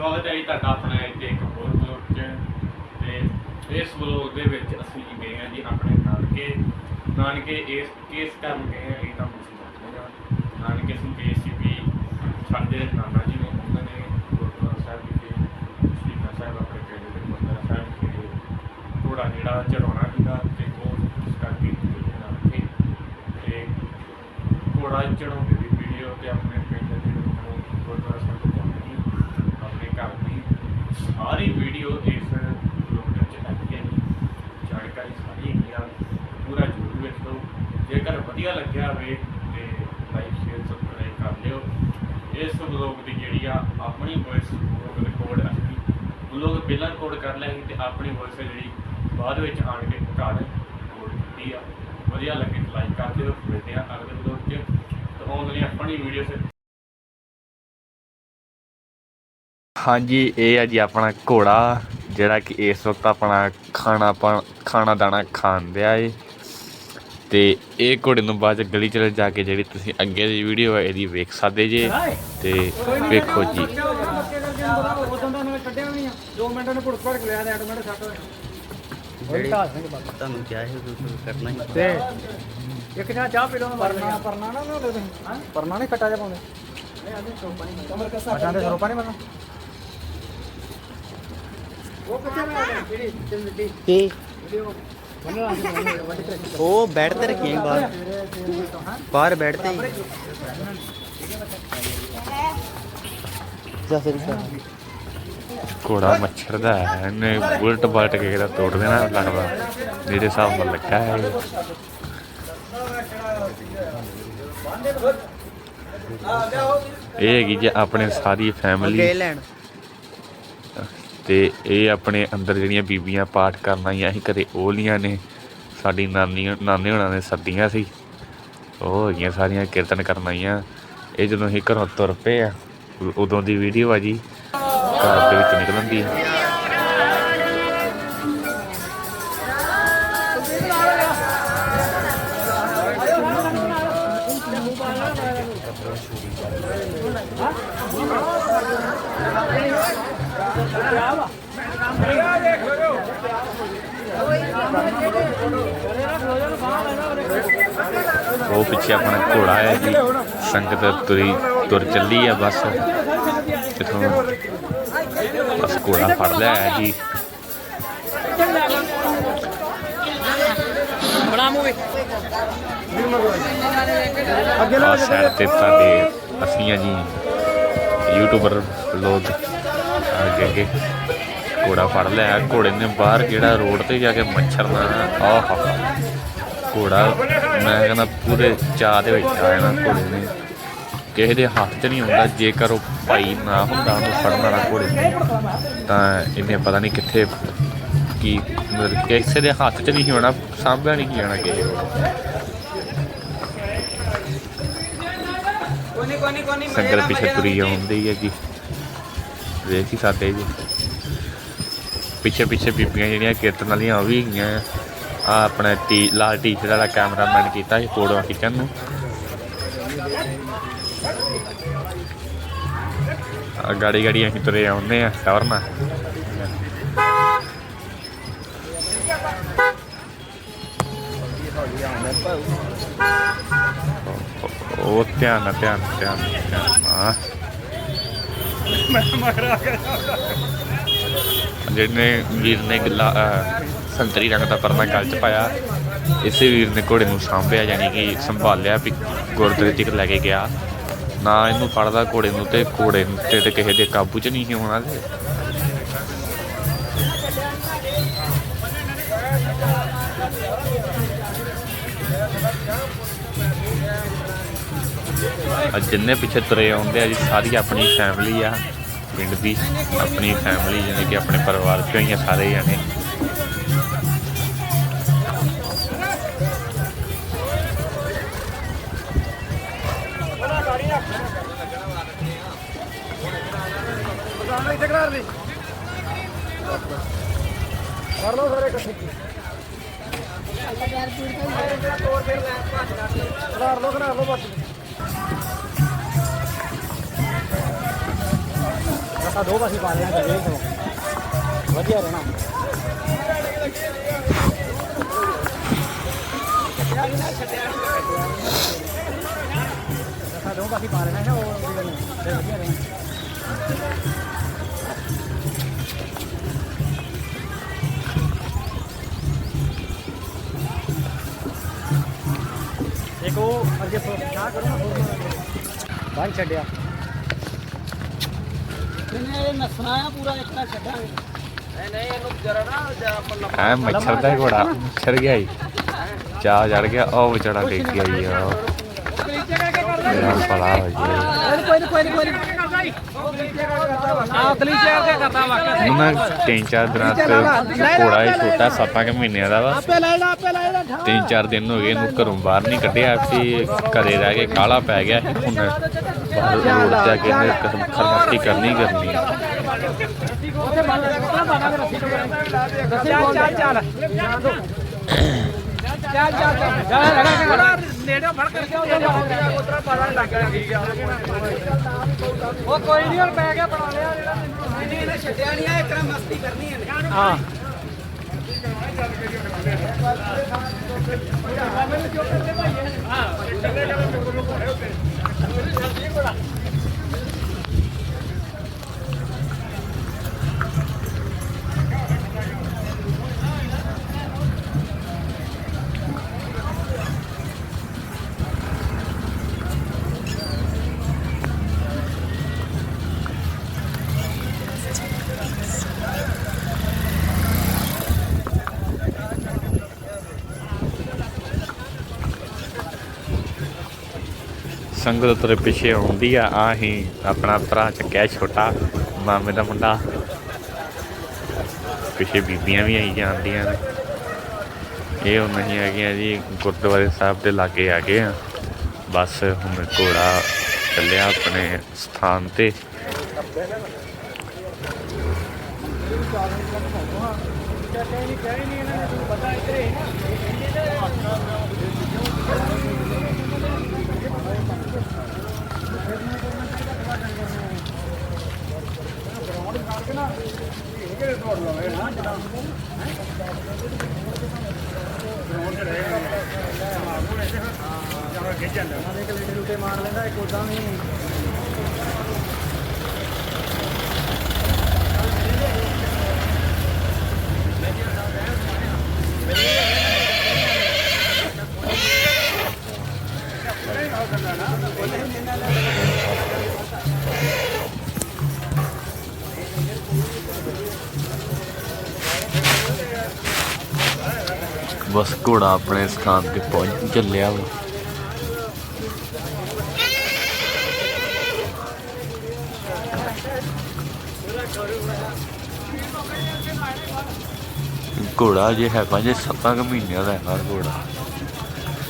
ਸਵਾਗਤ ਹੈ ਜੀ ਤੁਹਾਡਾ ਆਪਣਾ ਇੱਥੇ ਇੱਕ ਹੋਰ ਵਲੌਗ 'ਚ। ਤੇ ਇਸ ਵਲੌਗ ਦੇ ਵਿੱਚ ਅਸੀਂ ਗਏ ਹਾਂ ਜੀ ਆਪਣੇ ਨਾਨਕੇ। ਨਾਨਕੇ ਇਸ ਕੇਸ ਕਰਨ ਗਏ ਹਾਂ ਇਹ ਤਾਂ ਤੁਸੀਂ ਜਾਣਦੇ ਹੋ ਨਾਨਕੇ ਅਸੀਂ ਗਏ ਸੀ ਵੀ ਸਾਡੇ ਨਾਨਾ ਜੀ ਨੇ ਉਹਨਾਂ ਨੇ ਗੁਰਦੁਆਰਾ ਸਾਹਿਬ ਵਿਖੇ ਸ਼ਹੀਦਾਂ ਸਾਹਿਬ ਆਪਣੇ ਪਿੰਡ ਦੇ ਗੁਰਦੁਆਰਾ ਸਾਹਿਬ ਵਿਖੇ ਥੋੜਾ ਜਿਹੜਾ ਚੜਾਉਣਾ ਸੀਗਾ ਤੇ ਉਹ ਇਸ ਕਰਕੇ ਗਏ ਨਾਨਕੇ। ਤੇ ਘੋੜਾ ਚੜਾਉਂਦੇ ਦੀ ਵੀਡੀਓ ਤੇ ਆਪਣੇ ਪਿੰਡ ਦੇ ਲੋਕਾਂ ਗੁਰਦੁਆਰਾ ਸਾਹਿਬ ਤੋਂ ਪਾਉਣੀ ਆਪਣੇ ਘਰ ਦੀ ਸਾਰੀ ਵੀਡੀਓ ਇਸ ਲੋਕ 'ਚ ਹੈਗੀ ਹੈ ਜਾਣਕਾਰੀ ਸਾਰੀ ਹੈਗੀ ਆ। ਪੂਰਾ ਜ਼ਰੂਰ ਵੇਖੋ। ਜੇਕਰ ਵਧੀਆ ਲੱਗਿਆ ਹੋਵੇ ਤੇ ਲਾਈਕ ਸ਼ੇਅਰ ਸਬਸਕ੍ਰਾਈਬ ਕਰ ਲਿਓ। ਇਸ ਵਲੋਗ ਦੀ ਜਿਹੜੀ ਆ, ਆਪਣੀ ਵੌਇਸ ਵਲੋਗ ਰਿਕਾਰਡ ਅਸੀਂ ਵਲੋਗ ਪਹਿਲਾਂ ਰਿਕਾਰਡ ਕਰ ਲਿਆ ਸੀ ਤੇ ਆਪਣੀ ਵੌਇਸ ਜਿਹੜੀ ਬਾਅਦ ਵਿੱਚ ਆਣ ਕੇ ਘਰ ਰਿਕਾਰਡ ਕੀਤੀ ਆ। ਵਧੀਆ ਲੱਗੇ ਤਾਂ ਲਾਈਕ ਕਰ ਦਿਓ। ਮਿਲਦੇ ਆ ਅਗਲੇ ਵਲੋਗ 'ਚ। ਤਾਂ ਆਉਣ ਵਾਲੀ ਆਪਣੀ ਵੀਡੀਓ ਸੇ ਹਾਂਜੀ ਇਹ ਹੈ ਜੀ ਆਪਣਾ ਘੋੜਾ ਜਿਹੜਾ ਕਿ ਇਸ ਵਕਤ ਆਪਣਾ ਖਾਣਾ ਪਾ- ਖਾਣਾ ਦਾਣਾ ਖਾਣ ਦਿਆ ਏ। ਤੇ ਇਹ ਘੋੜੇ ਨੂੰ ਬਾਅਦ ਚ ਗਲੀ ਚ ਜਾ ਕੇ ਜਿਹੜੀ ਤੁਸੀਂ ਅੱਗੇ ਦੀ ਵੀਡੀਓ ਹੈ ਇਹਦੀ ਵੇਖ ਸਕਦੇ ਜੇ। ਤੇ ਵੇਖੋ ਜੀ। ਉਦੋਂ ਤਾਂ ਉਹਨੇ ਕੱਢਿਆ ਵੀ ਨਹੀਂ ਆ 2 ਮਿੰਟਾਂ ਨੂੰ ਪੁੜਕ ਪੜਕ ਲਿਆ ਤੇ ਆਟੋਮੈਟਿਕ ਸੱਟ ਹੋਇਆ ਤੁਹਾਨੂੰ ਕਿਹਾ ਸੀ ਤੁਸੀਂ ਕਰਨਾ ਹੀ। ਤੇ ਇੱਕ ਜਾਂ ਚਾਹ ਪੀ ਲਓ ਪਰਨਾ ਪਰਨਾ ਨਾ ਨਾ ਦੇ ਪਰਨਾ ਨਹੀਂ ਕੱਟਾ ਜਾ ਪਾਉਂਦੇ। ਅੱਛਾ ਤੇ ਸਰੋਪਾ ਨਹੀਂ। ਬੰਨਾ ਉਹ ਕਿੱਥੇ ਮੈਂ ਜਿਹੜੀ ਜਿਹੜੀ ਕੀ? ਉਹ ਬੈਠ ਤੇ ਰੱਖੀਆਂ ਸੀ ਬਾਹਰ? ਬਾਹਰ ਬੈਠ ਤੇ ਹੀ। ਜਾ ਫਿਰ ਘੋੜਾ ਮੱਛਰ ਦਾ ਹੈ ਇਹਨੇ ਉਲਟ ਪਲਟ ਕੇ ਇਹਦਾ ਤੋੜ ਦੇਣਾ ਲੱਗਦਾ। ਮੇਰੇ ਹਿਸਾਬ ਨਾਲ ਲੱਗਾ ਹੈ ਇਹ। ਹੈਗੀ ਜੀ ਆਪਣੇ ਸਾਰੀ ਅੱਗੇ ਫੈਮਿਲੀ ਲੈਣ। ਤੇ ਇਹ ਆਪਣੇ ਅੰਦਰ ਜਿਹੜੀਆਂ ਬੀਬੀਆਂ ਪਾਠ ਕਰਨ ਆਈਆਂ ਸੀ, ਕਦੇ ਉਹ ਲੀਆਂ ਨੇ, ਸਾਡੀ ਨਾਨੀ, ਨਾਨੇ ਹੋਣਾ ਨੇ ਸੱਦੀਆਂ ਸੀ। ਉਹ ਹੈਗੀਆਂ ਸਾਰੀਆਂ ਕੀਰਤਨ ਕਰਨ ਆਈਆਂ। ਇਹ ਜਦੋਂ ਅਸੀਂ ਘਰੋਂ ਤੁਰ ਪਏ ਆ, ਉਦੋਂ ਦੀ ਵੀਡੀਓ ਆ ਜੀ, ਘਰ ਦੇ ਵਿੱਚ ਨਿਕਲਣ ਦੀ ਉਹ ਪਿੱਛੇ ਆਪਣਾ ਘੋੜਾ ਹੈ ਜੀ। ਸੰਗਤ ਤੁਰੀ, ਤੁਰ ਚੱਲੀ ਆ ਬਸ। ਇਥੋਂ ਬਸ ਘੋੜਾ ਫੜ ਲਿਆ ਹੈ ਜੀ। ਆ ਸਾਈਡ ਤੇ ਤੁਹਾਡੇ ਅਸੀਂ ਆ ਜੀ। ਯੂਟਿਊਬਰ ਲੋਕ ਅੱਗੇ ਅੱਗੇ ਘੋੜਾ ਫੜ ਲਿਆ। ਘੋੜੇ ਨੇ ਬਾਹਰ ਜਿਹੜਾ ਰੋਡ ਤੇ ਜਾ ਕੇ ਮੱਛਰ ਨਾ ਆਹ ਘੋੜਾ ਮੈਂ ਕਹਿੰਦਾ ਪੂਰੇ ਚਾਹ ਦੇ ਵਿੱਚ ਆ ਜਾਣਾ ਘੋੜੇ ਨੇ। ਕਿਸੇ ਦੇ ਹੱਥ 'ਚ ਨਹੀਂ ਹੁੰਦਾ ਜੇਕਰ ਉਹ ਭਾਈ ਨਾ ਹੁੰਦਾ ਉਹਨੂੰ ਫੜਨ ਵਾਲਾ ਘੋੜੇ ਨੂੰ। ਤਾਂ ਇਹਨੇ ਪਤਾ ਨਹੀਂ ਕਿੱਥੇ ਕੀ ਮਤਲਬ ਕਿਸੇ ਦੇ ਹੱਥ 'ਚ ਨਹੀਂ ਹੋਣਾ ਸਾਂਭਿਆ ਨਹੀਂ ਜਾਣਾ ਕਿਸੇ ਨੂੰ। ਸੰਗਤ ਪਿੱਛੇ ਤੁਰੀ ਆਉਂਦੀ ਹੈ ਜੀ ਵੇਖ ਸਕਦੇ ਜੀ। ਪਿੱਛੇ ਪਿੱਛੇ ਬੀਬੀਆਂ ਜਿਹੜੀਆਂ ਕੀਰਤਨ ਵਾਲੀਆਂ ਉਹ ਵੀ ਹੈਗੀਆਂ ਆ ਆਪਣਾ ਟੀ ਲਾਲ ਟੀ-ਸ਼ਰਟ ਵਾਲਾ ਕੈਮਰਾਮੈਨ ਕੀਤਾ ਸੀ ਫੋਟੋ ਖਿੱਚਣ ਨੂੰ। ਆ ਗਾੜੀ ਗਾੜੀ ਅਸੀਂ ਤੁਰੇ ਆਉਂਦੇ ਆ ਟਵਰਨਾ ਉਹ ਧਿਆਨ ਨਾਲ ਧਿਆਨ ਨਾਲ, ਧਿਆਨ ਨਾਲ, ਧਿਆਨ ਨਾਲ। ਜਿਹਨੇ ਵੀਰ ਨੇ ਗਿੱਲਾ ਸੰਤਰੀ ਰੰਗ ਦਾ ਪਰਨਾ ਗਲ ਚ ਪਾਇਆ, ਇਸੇ ਵੀਰ ਨੇ ਘੋੜੇ ਨੂੰ ਸਾਂਭਿਆ, ਯਾਨੀ ਕਿ ਸੰਭਾਲਿਆ ਵੀ ਗੁਰਦੁਆਰੇ ਤੱਕ ਲੈ ਕੇ ਗਿਆ। ਨਾ ਇਹਨੂੰ ਫੜਦਾ ਘੋੜੇ ਨੂੰ ਤੇ ਘੋੜੇ ਨੂੰ ਤੇ ਕਿਸੇ ਦੇ ਕਾਬੂ ਚ ਨਹੀਂ ਸੀ ਹੋਣਾ ਤੇ। ਅੱਜ ਜਿੰਨੇ ਪਿੱਛੇ ਤੁਰੇ ਆਉਂਦੇ ਆ ਜੀ, ਸਾਰੀ ਆਪਣੀ ਫੈਮਿਲੀ ਆ। ਪਿੰਡ ਦੀ, ਆਪਣੀ ਫੈਮਿਲੀ ਯਾਨੀ ਕਿ ਆਪਣੇ ਪਰਿਵਾਰ ਚੋਂ ਹੀ ਆ ਸਾਰੇ ਜਾਣੇ। ਇੱਥੇ ਕਰਾ ਕਰ ਲਓ ਸਾਰੇ ਇਕੱਠੇ ਕਰਾ ਲਓ ਕਰਾ ਲਓ ਬਸ ਆਪਾਂ ਦੋ ਪਾਸੇ ਪਾ ਲੈਣਾ ਕਰੇ ਤੋਂ। ਵਧੀਆ ਰਹਿਣਾ। ਆਪਾਂ ਦੋ ਪਾਸੇ ਪਾ ਲੈਣਾ ਹੈ ਉਹ ਵਧੀਆ ਰਹਿਣਾ। ਇੱਕ ਉਹ ਅੱਗੇ ਫੋਕਾ ਕਰੋ ਨਾ ਬੰਨ ਛੱਡਿਆ। ਇਹਨੇ ਇਹ ਨਸਣਾ ਆ ਪੂਰਾ ਇੱਕ ਤਾਂ ਛੱਡਾਂਗੇ ਨਹੀਂ ਨਹੀਂ ਇਹਨੂੰ ਜਰਾ ਨਾ ਐ ਮੱਛਰ ਦਾ ਘੋੜਾ। ਮੱਛਰ ਗਿਆ ਹੀ ਚਾਹ ਚੜ ਗਿਆ ਉਹ ਵਿਚਾਰਾ ਡਿੱਗ ਗਿਆ ਜੀ ਉਹ। ਮੇਰਾ ਭਲਾ ਹੋ ਜੀ ਕੋਈ ਕੋਈ ਕੋਈ ਆ ਉਹਨਾਂ ਤਿੰਨ ਚਾਰ ਦਿਨਾਂ ਤੇ ਘੋੜਾ ਹੀ ਛੋਟਾ ਸੱਤਾਂ ਕੁ ਮਹੀਨਿਆਂ ਦਾ ਵਾ। ਆਪੇ ਲੈ ਤਿੰਨ ਚਾਰ ਦਿਨ ਹੋ ਗਏ ਇਹਨੂੰ ਘਰੋਂ ਬਾਹਰ ਨਹੀਂ ਕੱਢਿਆ ਸੀ ਘਰੇ ਰਹਿ ਕੇ ਕਾਲਾ ਪੈ ਗਿਆ। ਸੀ ਹੁਣ ਬਾਹਰ ਰੋਡ ਤੇ ਇਹਨੇ ਕਦਮ ਖਰਮਸਤੀ ਕਰਨੀ ਕਰਨੀ ਚੱਲ ਉਹ ਉਤਰਾ ਪਾਣਾ ਲੱਗ ਗਿਆ ਠੀਕ ਆ ਉਹ ਕੋਈ ਨਹੀਂ ਹੁਣ ਪੈ ਗਿਆ ਬਣਾ ਲਿਆ ਜਿਹੜਾ ਨਹੀਂ ਇਹਨੇ ਛੱਡਿਆ ਨਹੀਂ ਆ ਇਕਰਾ ਮਸਤੀ ਕਰਨੀ ਇਹਨੇ। ਹਾਂ। ਹਾਂ ਇਕੱਲੇ ਕਦੇ ਮੇਰੇ ਕੋਲ ਘੋੜੇ ਉੱਤੇ ਮੇਰੀ ਸਰਦੀ ਬੜਾ ਸੰਗਤ ਤੇਰੇ ਪਿੱਛੇ ਆਉਂਦੀ ਆ ਆ ਆਪਣਾ ਭਰਾ ਚੱਕਿਆ ਛੋਟਾ, ਮਾਮੇ ਦਾ ਮੁੰਡਾ। ਪਿੱਛੇ ਬੀਬੀਆਂ ਵੀ ਆਈ ਜਾਂਦੀਆਂ ਨੇ। ਇਹ ਹੁਣ ਨਹੀਂ ਹੈਗੀਆਂ ਜੀ, ਗੁਰਦੁਆਰੇ ਸਾਹਿਬ ਦੇ ਲਾਗੇ ਆ ਗਏ ਆ। ਬਸ ਹੁਣ ਘੋੜਾ ਚੱਲਿਆ ਆਪਣੇ ਸਥਾਨ ਤੇ। ਮਾਰ 만들어. ਬਸ ਘੋੜਾ ਆਪਣੇ ਸਥਾਨ ਤੇ ਪਹੁੰਚ ਚੱਲਿਆ ਵਾ। ਘੋੜਾ ਜੇ ਹੈ ਪੰਜ ਸੱਤਾਂ ਕੁ ਮਹੀਨਿਆਂ ਦਾ ਹੈਗਾ ਘੋੜਾ।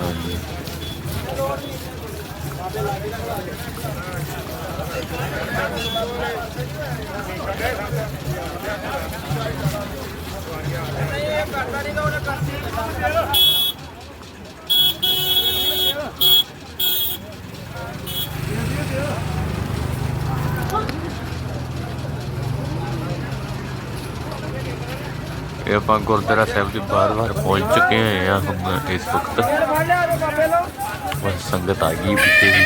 ਹਾਂਜੀ। ਇਹ ਆਪਾਂ ਗੁਰਦੁਆਰਾ ਸਾਹਿਬ ਦੇ ਬਾਰ-ਬਾਰ ਪਹੁੰਚ ਚੁੱਕੇ ਹੋਏ ਆ ਹੁਣ ਇਸ ਵਕਤ ਫੜ ਲਿਆ ਰੋ ਬਾਬੇ ਲੋ ਬਸ ਸੰਗਤ ਆ ਗਈ ਪਿੱਛੇ ਵੀ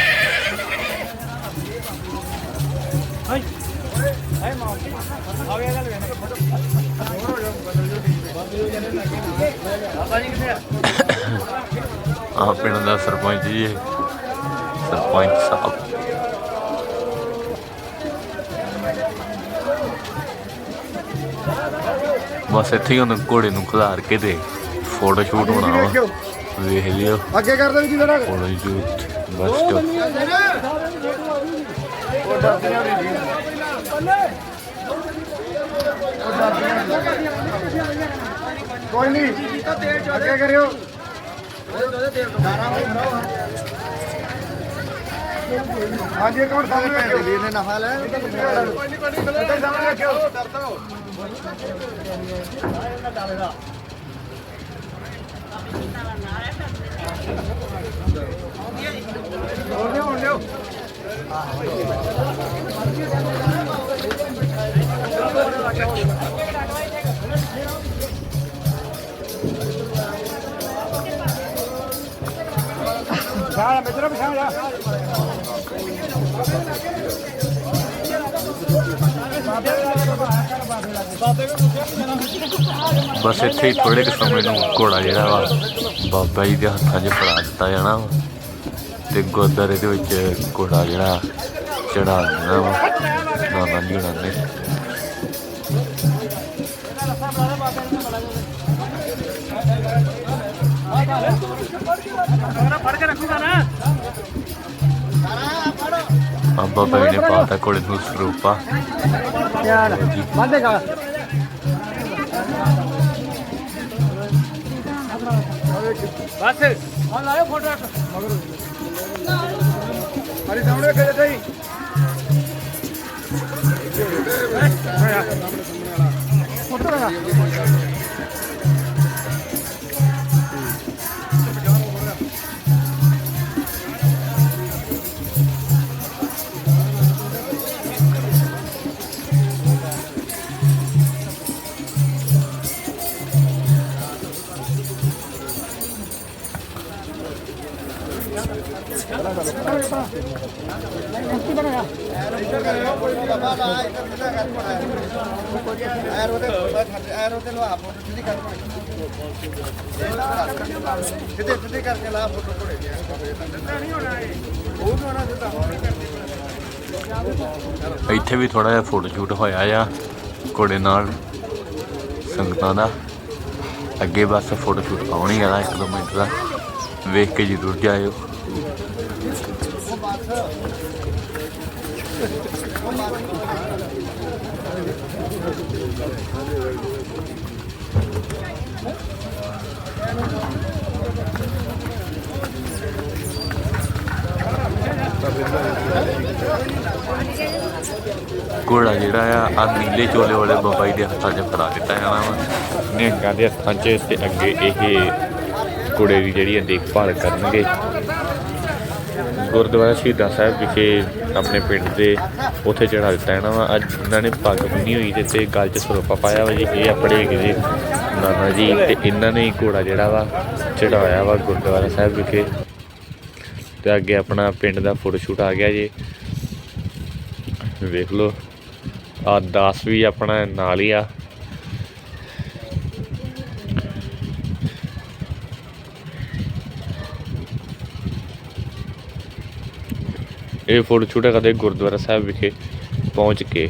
ਹਾਈ ਹਾਈ ਮਾਂ ਆ ਪਿੰਡ ਦਾ ਸਰਪੰਚ ਜੀ ਇਹ। ਸਰਪੰਚ ਸਾਹਿਬ। ਬਸ ਇੱਥੇ ਹੀ ਹੁਣ ਘੋੜੇ ਨੂੰ ਖਿਲਾਰ ਕੇ ਤੇ ਫੋਟੋ ਸ਼ੂਟ ਹੋਣਾ ਵਾ ਵੇਖ ਲਿਓ। ਅੱਗੇ ਕਰ ਦੇ ਜੀ ਜਰਾ। ਫੋਟੋ ਸ਼ੂਟ ਬਸ ਜੋ ਕੋਈ ਨਹੀਂ। ਅੱਗੇ ਕਰਿਓ। ਹਾਂਜੀ ਇੱਕ ਮਿੰਟ ਸਾਹਮਣੇ ਰੱਖਿਓ। ਵੀਰ ਨੇ ਨਫਾ ਲੈ। ਕੋਈ ਨਹੀਂ ਕੋਈ ਨਹੀਂ ਸਾਹਮਣੇ ਰੱਖਿਓ। ਡਰਦਾ ਹੋ ਲਿਓ ਹੋ ਲਿਓ। ਇਧਰ ਪਿਛਾਂ ਜਾ ਬਸ ਇੱਥੇ ਹੀ ਥੋੜੇ ਕੁ ਸਮੇਂ ਨੂੰ ਘੋੜਾ ਜਿਹੜਾ ਵਾ, ਬਾਬਾ ਜੀ ਦੇ ਹੱਥਾਂ 'ਚ ਫੜਾ ਦਿੱਤਾ ਜਾਣਾ ਵਾ। ਤੇ ਗੁਰਦੁਆਰੇ ਦੇ ਵਿੱਚ ਘੋੜਾ ਜਿਹੜਾ ਚੜਾ ਦੇਣਾ ਵਾ, ਨਾਨਾ ਜੀ ਹੁਣਾਂ ਨੇ ਫੜ ਕੇ ਰੱਖੂਗਾ ਨਾ। ਬਾਬਾ ਬਾਈ ਨੇ ਪਾਤਾ ਘੋੜੇ ਨੂੰ ਸਰੂਪਾ ਯਾਰ ਬੰਦੇਗਾ ਬਸ ਹਾਂ ਲਾਇਓ ਫੋਟੋ ਮਗਰ ਹਰੀ ਸਾਹਮਣੇ ਖੜੇ ਤੇ ਫੋਟੋ ਲਗਾ ਇੱਥੇ ਵੀ ਥੋੜਾ ਜਿਹਾ ਫੋਟੋ ਸ਼ੂਟ ਹੋਇਆ ਆ, ਘੋੜੇ ਨਾਲ, ਸੰਗਤਾਂ ਦਾ। ਅੱਗੇ ਬਸ ਫੋਟੋ ਸ਼ੂਟ ਆਉਣੀ ਵਾਲਾ ਇੱਕ ਦੋ ਮਿੰਟ ਦਾ। ਵੇਖ ਕੇ ਜ਼ਰੂਰ ਜਾਇਓ। ਘੋੜਾ ਜਿਹੜਾ ਆ ਆ ਨੀਲੇ ਚੋਲੇ ਵਾਲੇ ਬਾਬਾ ਜੀ ਦੇ ਹੱਥਾਂ 'ਚ ਫੜਾ ਦਿੱਤਾ ਜਾਣਾ ਵਾ ਨਿਹੰਗਾਂ ਦੇ ਹੱਥਾਂ 'ਚ ਤੇ ਅੱਗੇ ਇਹ ਘੋੜੇ ਦੀ ਜਿਹੜੀ ਆ ਦੇਖਭਾਲ ਕਰਨਗੇ। ਗੁਰਦੁਆਰਾ ਸ਼ਹੀਦਾਂ ਸਾਹਿਬ ਵਿਖੇ ਆਪਣੇ ਪਿੰਡ ਦੇ ਉੱਥੇ ਚੜਾ ਦਿੱਤਾ ਜਾਣਾ ਵਾ ਅੱਜ ਇਹਨਾਂ ਨੇ ਪੱਗ ਬੰਨੀ ਹੋਈ ਤੇ ਤੇ ਗਲ 'ਚ ਸਰੋਪਾ ਪਾਇਆ ਵਾ ਜੀ। ਇਹ ਆਪਣੇ ਹੈਗੇ ਨਾਨਾ ਜੀ ਤੇ ਇਹਨਾਂ ਨੇ ਹੀ ਘੋੜਾ ਜਿਹੜਾ ਵਾ ਚੜਾਇਆ ਵਾ ਗੁਰਦੁਆਰਾ ਸਾਹਿਬ ਵਿਖੇ। ਤੇ ਅੱਗੇ ਆਪਣਾ ਪਿੰਡ ਦਾ ਫੋਟੋ ਸ਼ੂਟ ਆ ਗਿਆ ਜੀ। ਵੇਖ ਲਓ। ਆ ਦਾਸ ਵੀ ਆਪਣਾ ਨਾਲ ਹੀ ਆ। ਇਹ ਫੋਟੋ ਸ਼ੂਟ ਹੈ ਕਦੇ ਗੁਰਦੁਆਰਾ ਸਾਹਿਬ ਵਿਖੇ ਪਹੁੰਚ ਕੇ।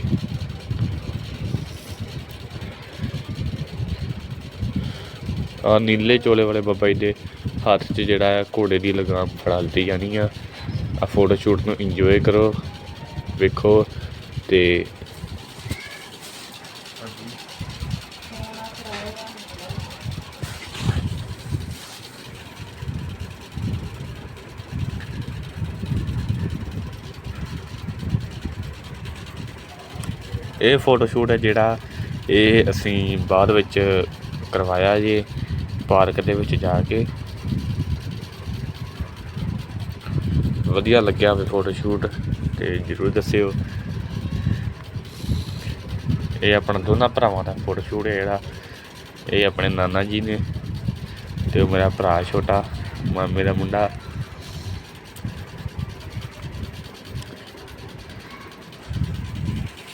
ਆ ਨੀਲੇ ਚੋਲੇ ਵਾਲੇ ਬਾਬਾ ਜੀ ਦੇ ਹੱਥ 'ਚ ਜਿਹੜਾ ਆ ਘੋੜੇ ਦੀ ਲਗਾਮ ਫੜਾ ਦਿੱਤੀ ਜਾਣੀ ਆ। ਆ ਫੋਟੋ ਸ਼ੂਟ ਨੂੰ ਇੰਜੋਏ ਕਰੋ, ਵੇਖੋ ਤੇ ਇਹ ਫੋਟੋ ਸ਼ੂਟ ਹੈ ਜਿਹੜਾ ਇਹ ਅਸੀਂ ਬਾਅਦ ਵਿੱਚ ਕਰਵਾਇਆ ਜੀ, ਪਾਰਕ ਦੇ ਵਿੱਚ ਜਾ ਕੇ। ਵਧੀਆ ਲੱਗਿਆ ਵੀ ਫੋਟੋ ਸ਼ੂਟ ਤੇ ਜਰੂਰ ਦੱਸਿਓ। ਇਹ ਆਪਣਾ ਦੋਨਾਂ ਭਰਾਵਾਂ ਦਾ ਫੋਟੋ ਸ਼ੂਟ ਹੈ ਜਿਹੜਾ। ਇਹ ਆਪਣੇ ਨਾਨਾ ਜੀ ਨੇ ਤੇ ਉਹ ਮੇਰਾ ਭਰਾ ਛੋਟਾ ਮਾਮੇ ਦਾ ਮੁੰਡਾ